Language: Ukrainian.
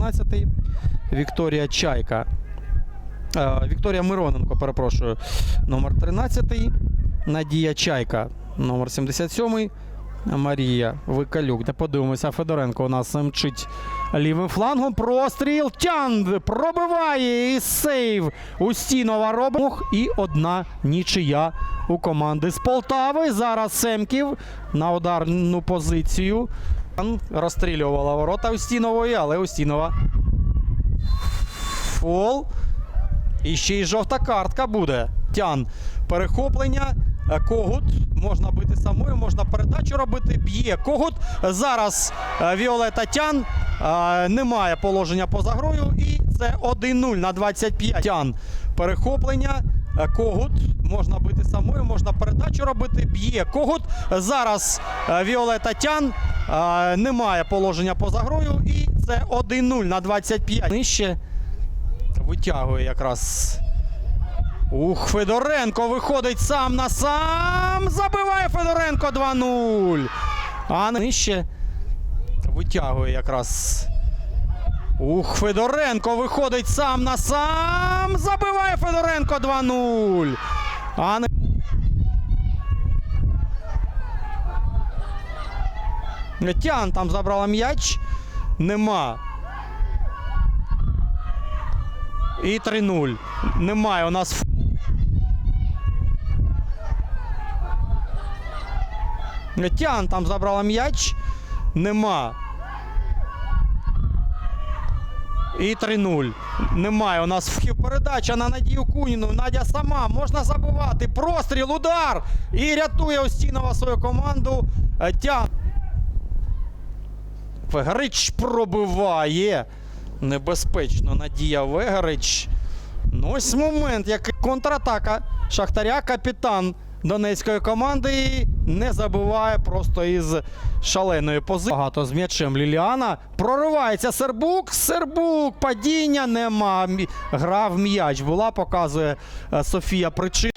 13. Вікторія Чайка. Е, Вікторія Мироненко, перепрошую, номер 13. Надія Чайка, номер 77. Марія Викалюк. Де подивимося, Федоренко у нас мчить лівим флангом. Простріл. Тян пробиває і сейв. Устінова робить. І одна нічия у команди з Полтави. Зараз Семків на ударну позицію. Розстрілювала ворота Устінової, але Устінова. Фол. І ще й жовта картка буде. Тян. Перехоплення. Е, Когут. Можна бити самою, можна передачу робити. Б'є Когут. Зараз е, Віолета Тян. Е, Немає положення поза грою. І це 1-0 на 25. Тян. Перехоплення. Когут. Можна бити самою, можна передачу робити. Б'є Когут. Зараз Віолета Тян. Немає положення поза грою. І це 1-0 на 25. Нижче витягує якраз. Ух, Федоренко виходить сам на сам. Забиває Федоренко 2-0. А нижче витягує якраз. Ух, Федоренко виходить сам на сам. Забиває Федоренко 2-0. А Тян там забрала м'яч. Нема. І 3-0. Немає у нас. Тян там забрала м'яч. Нема. І 3-0. Немає у нас вхід передача на Надію Куніну. Надя сама можна забивати. Простріл, удар. І рятує Устінова свою команду. Е, Тян. Вегрич пробиває. Небезпечно Надія Вегрич. Ну, ось момент, як контратака Шахтаря, капітан донецької команди не забиває просто із шаленої позиції. Багато з м'ячем Ліліана. Проривається Сербук. Сербук. Падіння нема. Мі- Грав м'яч. Була, показує е, Софія Причин.